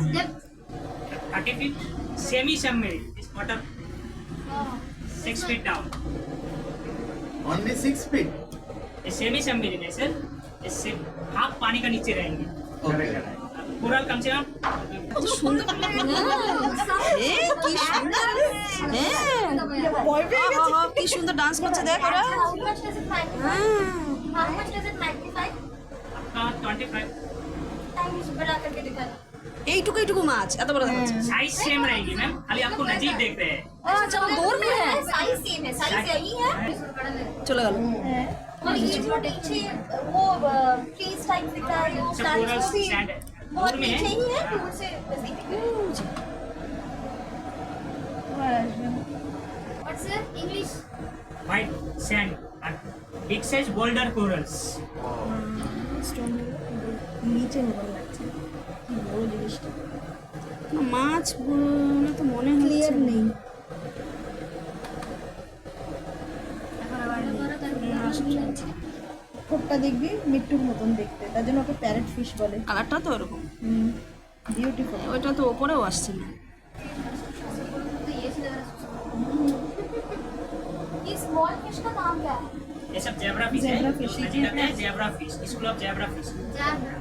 What's depth? 30 feet. Semi-submarine. This water Oh. 6 feet down. Only six feet. ये semi submarine है sir इससे half पानी का नीचे रहेंगे Okay. पूरा कम से कम কত সুন্দর এ কি সুন্দর হ্যাঁ আহা, আহা, কি সুন্দর ডান্স করছে দেখ ওরা How much does এইटुकु এইटुकु माछ এত বড় মাছ साइज़ सेम रहेगी मैम खाली आपको नजीक देखते हैं। अच्छा, अच्छा वो दूर में है। साइज़ सेम है साइज़ यही है। चलो गलो और ये जो नीचे वो ट्रीज टाइप दिखा रहे हो स्टैंड है। वो नीचे ही? है दूर से बस what's sir English white sand and big size boulder corals. नीचे निकल जाते हैं। বড় জিনিসটা না, মাছ বলে তো মনে হচ্ছে ক্লিয়ার না। নেই ঠোঁটটা দেখবি মিট্টুর মতন দেখতে তার জন্য ওকে প্যারেট ফিশ বলে কালারটা তো ওরকম বিউটিফুল ওইটা তো ওপরেও আসছে না तो ये से ज़रा ये स्मॉल फिश का नाम क्या है ये सब जेब्रा फिश है Zebra fish, नजीक आते हैं zebra fish school of zebra fish zebra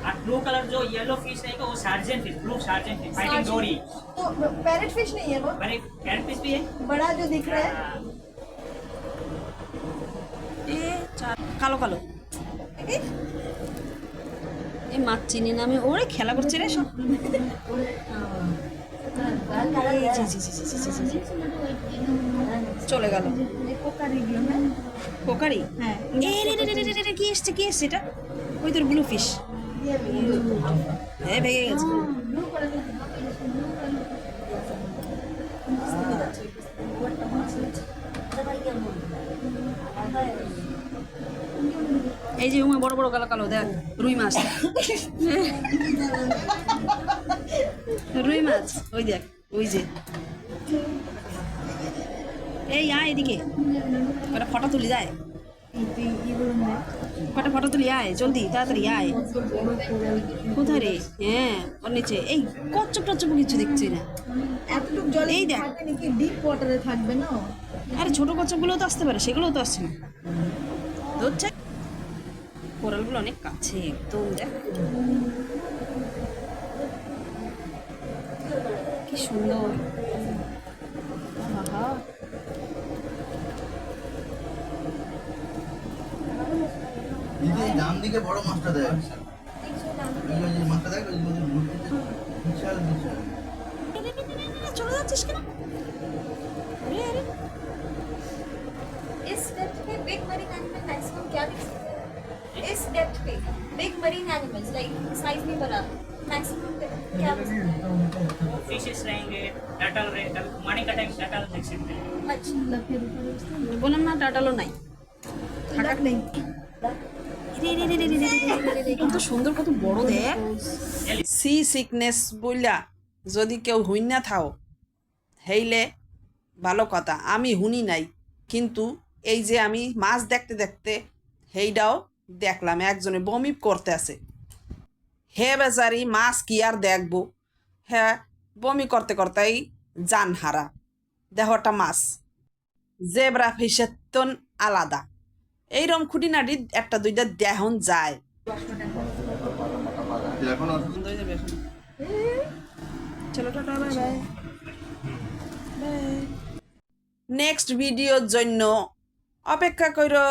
और ब्लू कलर जो येलो फिश रहेगा वो sergeant fish blue sergeant fish fighting dory तो पैरेट फिश नहीं है वो अरे पैरेट फिश भी है बड़ा जो दिख रहा है ये কালো কালো এই মাছ চিনি না আমি ওরে খেলা করছে রে সব চলে গেল কোকারি হ্যাঁ কি এসছে কি এসছে এটা ওই তোর ব্লু ফিশ হ্যাঁ ভেঙে গেছে এই যে উমা, বড় বড় কালো কালো, দেখ, রুই মাছ। রুই মাছ, ওই দেখ, ওই যে। এই আয় এদিকে, ওটা ফটো তুলি, যায়। ফটো ফটো তুলি? আয় জলদি তাড়াতাড়ি আয়। কোথায় রে? হ্যাঁ ওর নিচে। এই কচ্চপ টচ্চপ কিছু দেখছি না। এতটুক জলে এই দেখ। নাকি ডিপ ওয়াটারে থাকবে না? আরে ছোট কচ্চপগুলো তো আসতে পারে সেগুলোও তো আসছে না। ধরছে? কোরালগুলো অনেক কাছে একদম দেখ। কি সুন্দর। দিদি এই ডান দিকে বড় মাছটা দেখ ওই যে- ওই যে মাছটা দেখ ওই যে মধ্যে blue fish আছে। বিশাল বিশাল চলে যাচ্ছিস কেন আরে আরে इस डेप्थ पे बिग मरीन एनिमल मैक्सिमम क्या दिख सकते हैं इस डेप्थ पे big marine animals like size में बड़ा मैक्सिमम क्या दिख सकते हैं फिशेस रहेंगे टर्टल रहेगा मनी का टाइप टर्टल देख सकते हैं अच्छा বললাম না টাটালো নাই থাকার কত সুন্দর কত বড় সি সিকনেস বইলা, যদি কেউ হুইনা থাও, হেইলে ভালো কথা, আমি হুনি নাই। কিন্তু এই যে আমি মাছ দেখতে দেখতে হেইডাও দেখলাম, একজনে বমি করতে আছে। হে বেচারি, মাছ কি আর দেখব? হ্যাঁ বমি করতে করতেই জান হারা দেহটা মাছ। জেব্রা ফিসেতন আলাদা। এইরকম খুঁটিনাটি একটা দুইটা দেহন যায়। নেক্সট ভিডিওর জন্য অপেক্ষা করো।